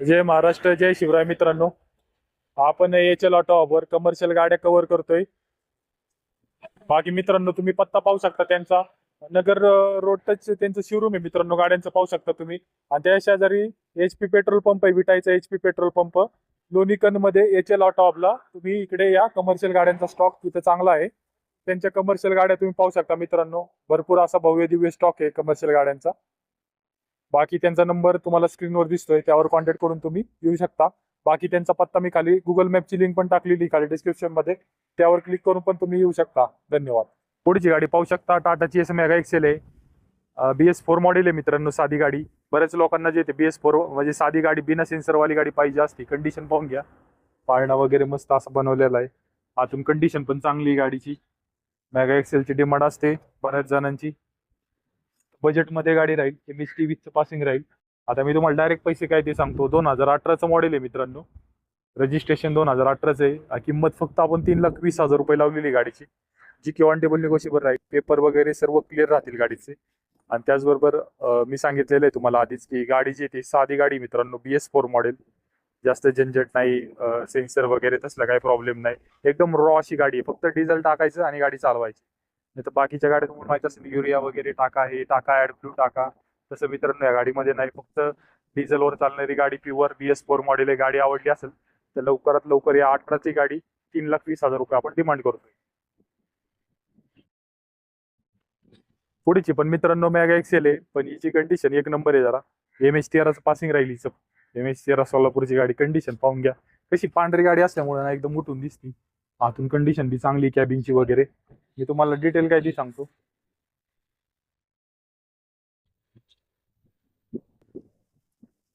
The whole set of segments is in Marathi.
जय महाराष्ट्र जय शिवराय मित्रांनो. आपण एच एल ऑटो कमर्शियल गाड्या कव्हर करतोय. बाकी मित्रांनो तुम्ही पत्ता पाहू शकता त्यांचा. नगर रोड टच त्यांचं शोरूम आहे मित्रांनो गाड्यांचं पाहू शकता तुम्ही. आणि त्या शेजारी एच पी पेट्रोल पंप आहे विटायचा एच पी पेट्रोल पंप लोणीकनमध्ये एच एल ऑटो ला तुम्ही इकडे या कमर्शियल गाड्यांचा स्टॉक तिथे चांगला आहे. त्यांच्या कमर्शियल गाड्या तुम्ही पाहू शकता मित्रांनो. भरपूर असा भव्य दिव्य स्टॉक आहे कमर्शियल गाड्यांचा. बाकी त्यांचा नंबर तुम्हाला स्क्रीनवर दिसतोय त्यावर कॉन्टॅक्ट करून तुम्ही येऊ शकता. बाकी त्यांचा पत्ता मी खाली गुगल मॅपची लिंक पण टाकलेली खाली डिस्क्रिप्शनमध्ये. त्यावर क्लिक करून पण तुम्ही येऊ शकता. धन्यवाद. पुढची गाडी पाहू शकता. टाटाची एस मेगा एक्सेल आहे बी एस फोर मॉडेल आहे मित्रांनो साधी गाडी. बऱ्याच लोकांना जे बी एस फोर म्हणजे साधी गाडी बिना सेन्सरवाली गाडी पाहिजे असते. कंडिशन पाहून घ्या. पाळणा वगैरे मस्त असं बनवलेला आहे. आतून कंडिशन पण चांगली आहे गाडीची. मेगा एक्सेलची डिमांड असते बऱ्याच जणांची. बजेटमध्ये गाडी राहील एम एच टी वीसचं पासिंग राहील. आता मी तुम्हाला डायरेक्ट पैसे काय ते सांगतो. दोन हजार अठराचं मॉडेल आहे मित्रांनो. रजिस्ट्रेशन दोन हजार अठराचं आहे. किंमत फक्त आपण तीन लाख वीस हजार रुपये लावलेली गाडीची. जी की ऑन टेबल निगोशिएबल राहील. पेपर वगैरे सर्व क्लिअर राहतील गाडीचे. आणि त्याचबरोबर मी सांगितलेलं आहे तुम्हाला आधीच की गाडी जी ती साधी गाडी मित्रांनो. बी एस फोर मॉडेल जास्त झंझट नाही सेन्सर वगैरे तसला काही प्रॉब्लेम नाही. एकदम रॉ अशी गाडी आहे. फक्त डिझेल टाकायचं आणि गाडी चालवायची. नाही तर बाकीच्या गाड्या तुम्हाला माहिती असेल युरिया वगैरे टाका हे टाका ऍड ब्लू टाका. तसं मित्रांनो या गाडीमध्ये नाही. फक्त डिझेलवर चालणारी गाडी pure B S four model आहे. गाडी आवडली असेल तर लवकरात लवकर या अठराची गाडी तीन लाख वीस हजार रुपये आपण डिमांड करतोय. पुढेची पण मित्रांनो मॅगा एक्सेल आहे. पण हिची कंडिशन एक नंबर आहे जरा. एम एच तेराचं पासिंग राहील हिचं. एम एच तेरा सोलापूरची गाडी कंडिशन पाहून घ्या. कशी पांढरी गाडी असल्यामुळे ना एकदम उठून दिसती. आतून कंडिशन बी चांगली कॅबिनची वगैरे. मी तुम्हाला डिटेल काय ती सांगतो.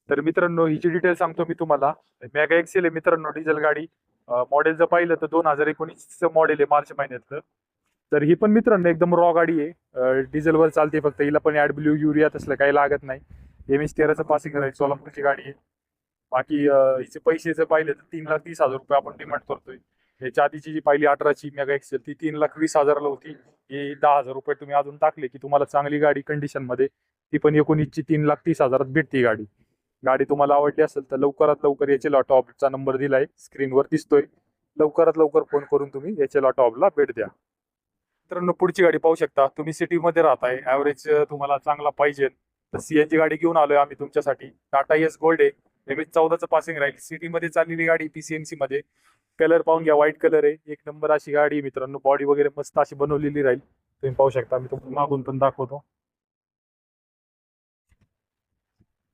तर मित्रांनो हिची डिटेल सांगतो मी तुम्हाला. मॅगा एक्सेल आहे मित्रांनो डिझेल गाडी. मॉडेल जर पाहिलं तर दोन हजार एकोणीसचं मॉडेल आहे मार्च महिन्यातलं. तर ही पण मित्रांनो एकदम रॉ गाडी आहे. डिझेलवर चालते फक्त. हिला पण ॲडब्ल्यू युरिया तसलं काही लागत नाही. एम एस तेराचं पासिंग आहे सोलापूरची गाडी आहे. बाकी हिचे पैसे जर पाहिले तर तीन लाख तीस हजार रुपये आपण डिमांड करतोय. ह्याच्या आधीची जी पहिली अठराची मेगा एक्सेल ती तीन लाख वीस हजाराला होती. ही दहा हजार रुपये तुम्ही अजून टाकले की तुम्हाला चांगली गाडी कंडिशनमध्ये ती पण एकोणीसची तीन लाख तीस हजारात भेटते गाडी. गाडी तुम्हाला आवडली असेल तर लवकरात लवकर याचे लॉटो ऑफचा नंबर दिलाय. स्क्रीनवर दिसतोय. लवकरात लवकर फोन करून तुम्ही याचे लॉटो ऑफला भेट द्या. मित्रांनो पुढची गाडी पाहू शकता. तुम्ही सिटीमध्ये राहताय. ॲव्हरेज तुम्हाला चांगला पाहिजे. तर सीएनजी गाडी घेऊन आलोय आम्ही तुमच्यासाठी. टाटा एस गोल्ड आहे. एम एच चौदाचं पासिंग राहील. सिटीमध्ये चाललेली गाडी पीसीएमसी मध्ये. कलर पाहून घ्या व्हाईट कलर आहे. एक नंबर अशी गाडी आहे मित्रांनो. बॉडी वगैरे मस्त अशी बनवलेली राहील. तुम्ही पाहू शकता. मी तुम्हाला मागून पण दाखवतो.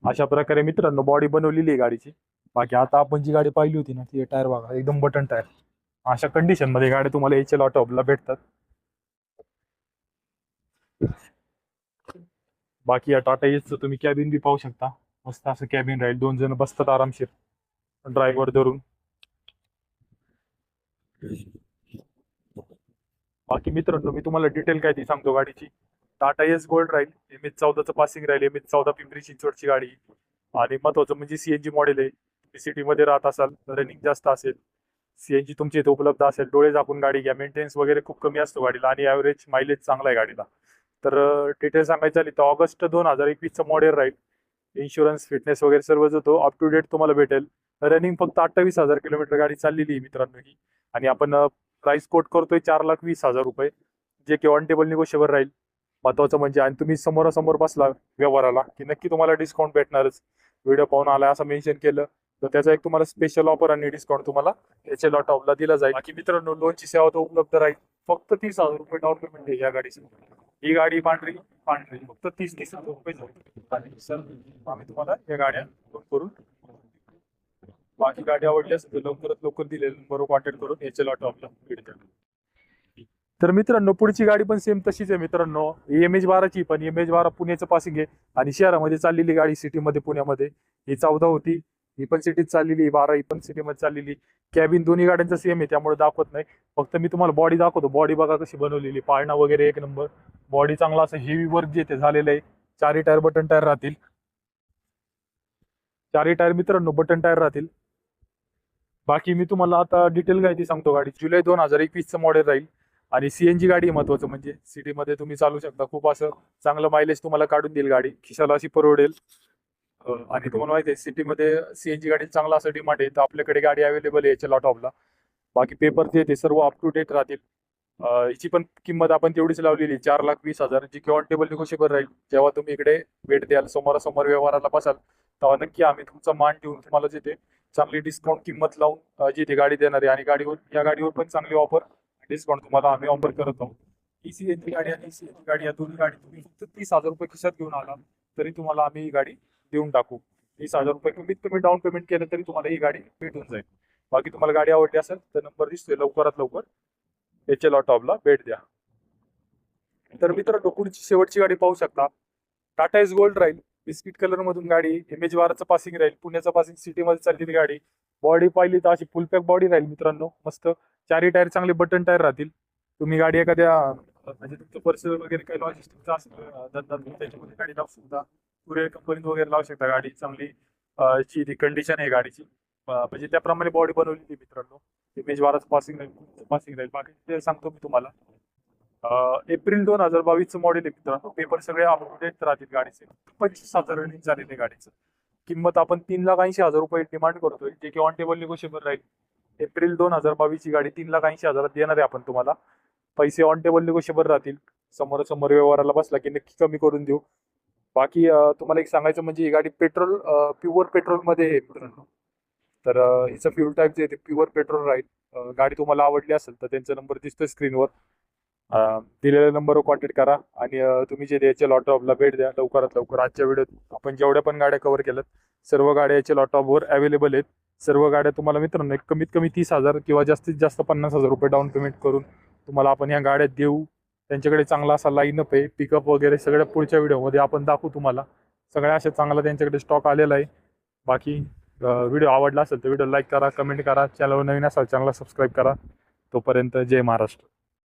अशा प्रकारे मित्रांनो बॉडी बनवलेली आहे गाडीची. बाकी आता आपण जी गाडी पाहिली होती ना ती टायर बघा एकदम बटन टायर अशा कंडिशनमध्ये गाड्या तुम्हाला एच एल ऑटोला भेटतात. बाकी या टाटा एच तुम्ही कॅबिन बी पाहू शकता. मस्त असं कॅबिन राहील. दोन जण बसतात आरामशीर. ड्रायव्हर धरून. बाकी मित्रांनो मी तुम्हाला डिटेल काय ती सांगतो गाडीची. टाटा एस गोल्ड राहील एम एच चौदाचं पासिंग राहील एम एच चौदा पिंपरी चिंचवडची गाडी. आणि महत्वाचं म्हणजे सीएनजी मॉडेल आहे. सिटी मध्ये राहत असाल रनिंग जास्त असेल सीएनजी तुमच्या इथे उपलब्ध असेल डोळे झाकून गाडी घ्या. मेंटेनन्स वगैरे खूप कमी असतो गाडीला आणि ॲव्हरेज मायलेज चांगला आहे गाडीला. तर डिटेल सांगायचं झाली तर ऑगस्ट दोन हजार एकवीसचं मॉडेल राहील इन्शुरन्स फिटनेस वगैरे सर्व जो तो अप टू डेट तुम्हाला भेटेल. रनिंग फक्त अठ्ठावीस हजार किलोमीटर गाडी चाललेली आहे मित्रांनो ही. आणि आपण प्राइस कोट करतोय चार लाख वीस हजार रुपये जे केवन टेबल निगोशिएबल राहील. महत्वाचं म्हणजे आणि तुम्ही समोरासमोर बसला व्यवहाराला की नक्की तुम्हाला डिस्काउंट भेटणारच. व्हिडिओ पाहून आला असं मेन्शन केलं तर त्याचा एक तुम्हाला स्पेशल ऑफर आणि डिस्काउंट तुम्हाला याच्या लॉट ऑफला दिला जाईल. बाकी मित्रांनो लोनची सेवा तर उपलब्ध राहील. फक्त तीस हजार रुपये डाऊन पेमेंट आहे या गाडीची. ही गाडी पांढरी पांढरी. फक्त तीस तीस हजार रुपये आणि सर आम्ही तुम्हाला या गाड्या करून बाकी गाडी आवडली असेल तर लवकरात लवकर दिलेलं बरोबर कॉन्टॅक्ट करून याच्या लॉट ऑफला भेट द्या तर मित्रांनो पुढची गाडी पण सेम तशीच आहे मित्रांनो. एम एच बाराची पण एम एच बारा पुण्याचं पासिंग आहे आणि शहरामध्ये चाललेली गाडी सिटीमध्ये पुण्यामध्ये. ही चौदा होती ही पण सिटीत चाललेली बारा ही पण सिटीमध्ये चाललेली कॅबिन दोन्ही गाड्यांचा सेम आहे त्यामुळे दाखवत नाही. फक्त मी तुम्हाला बॉडी दाखवतो. बॉडी बघा कशी बनवलेली पाळणा वगैरे एक नंबर बॉडी चांगला असं हेवी वर्क जे ते झालेलं आहे. चारही टायर बटन टायर राहतील. चारही टायर मित्रांनो बटन टायर राहतील. बाकी मी तुम्हाला आता डिटेल माहिती सांगतो गाडी. जुलै दोन हजार एकवीसचं मॉडेल राहील. आणि सीएनजी गाडी महत्वाचं म्हणजे सिटीमध्ये तुम्ही चालू शकता. खूप असं चांगलं मायलेज तुम्हाला काढून देईल गाडी. खिशाला अशी परवडेल. आणि तुम्हाला माहिती आहे सिटीमध्ये सीएनजी गाडी चांगला असं डिमांड आहे. तर आपल्याकडे गाडी अवेलेबल आहे याच्या लॉटॉपला बाकी पेपर जे ते सर्व अप टू डेट राहतील. हिची पण किंमत आपण तेवढीच लावलेली चार लाख वीस हजार. जी किंवा टेबल निगोशिएबल राहील. जेव्हा तुम्ही इकडे भेट द्याल समोरासमोर व्यवहाराला बसाल तेव्हा नक्की आम्ही तुमचा मान ठेवून तुम्हाला जिथे चांगली डिस्काउंट किंमत लावून जिथे गाडी देणार आहे आणि गाडीवर या गाडीवर पण चांगली ऑफर डिस्काउंट तुम्हाला आम्ही ऑफर करत आहोत. ई सी एन गाडी आणि सीएनजी गाडी या दोन्ही गाडी तुम्ही फक्त तीस हजार रुपये खिशात घेऊन आला तरी तुम्हाला आम्ही ही गाडी देऊन टाकू. तीस हजार रुपये कमीत कमी डाऊन पेमेंट केलं तरी तुम्हाला ही गाडी भेटून जाईल. बाकी तुम्हाला गाडी आवडली असेल तर नंबर दिसतोय लवकरात लवकर. एच एल ऑटॉपला भेट द्या. तर मित्र डोकुडची शेवटची गाडी पाहू शकता. टाटा इज गोल्ड राहील बिस्किट कलर मधून गाडी इमेज वाराचं पासिंग राहील पुण्याचं पासिंग सिटीमध्ये चाललेली गाडी. बॉडी पाहिली तर अशी फुल पॅक बॉडी राहील मित्रांनो मस्त. चारही टायर चांगले बटन टायर राहतील. तुम्ही गाडी एखाद्या म्हणजे तुमचं पर्सनल वगैरे काही लॉजिस्टिकचा असेल धंदा तुम्ही त्याच्यामध्ये गाडी लावू शकता. कुरिअर कंपनीत वगैरे लावू शकता गाडी चांगली ची ती कंडिशन आहे गाडीची. म्हणजे त्याप्रमाणे बॉडी बनवलेली मित्रांनो. इमेज वाराचं पासिंग राहील पासिंग राहील. बाकी सांगतो मी तुम्हाला. एप्रिल दोन हजार बावीसचं मॉडेल आहे मित्रांनो. पेपर सगळे अपडेट राहतील गाडीचे. पंचवीस हजार रनिंग झालेले गाडीचं. किंमत आपण तीन लाख ऐंशी हजार रुपये डिमांड करतोय. जे की ऑन टेबल निगोशिएबल राहील. एप्रिल दोन हजार बावीसची गाडी तीन लाख ऐंशी हजारात देणार आहे आपण तुम्हाला. पैसे ऑन टेबल निगोशिएबल राहतील. समोरासमोर व्यवहाराला बसला की नक्की कमी करून देऊ. बाकी तुम्हाला एक सांगायचं म्हणजे ही गाडी पेट्रोल प्युअर पेट्रोलमध्ये आहे मित्रांनो. तर हिचं फ्युल टाईप जे आहे ते प्युअर पेट्रोल राहील. गाडी तुम्हाला आवडली असेल तर त्यांचा नंबर दिसतोय स्क्रीनवर दिलेल्या नंबरवर कॉन्टॅक्ट करा आणि तुम्ही जे याच्या लॉट ऑफला भेट द्या लवकरात लवकर. आजच्या व्हिडिओत आपण जेवढ्या पण गाड्या कव्हर केल्यात सर्व गाड्या याच्या लॉट ऑफवर अवेलेबल आहेत. सर्व गाड्या तुम्हाला मित्रांनो कमीत कमी तीस हजार किंवा जास्तीत जास्त पन्नास हजार रुपये डाऊन पेमेंट करून तुम्हाला आपण या गाड्या देऊ. त्यांच्याकडे चांगला असा लाईनअप आहे पिकअप वगैरे सगळ्या पुढच्या व्हिडिओमध्ये आपण दाखवू तुम्हाला. सगळ्या अशा चांगला त्यांच्याकडे स्टॉक आलेला आहे. बाकी व्हिडिओ आवडला असेल तर व्हिडिओ लाईक करा कमेंट करा. चॅनलवर नवीन असाल चॅनलला सबस्क्राईब करा. तोपर्यंत जय महाराष्ट्र.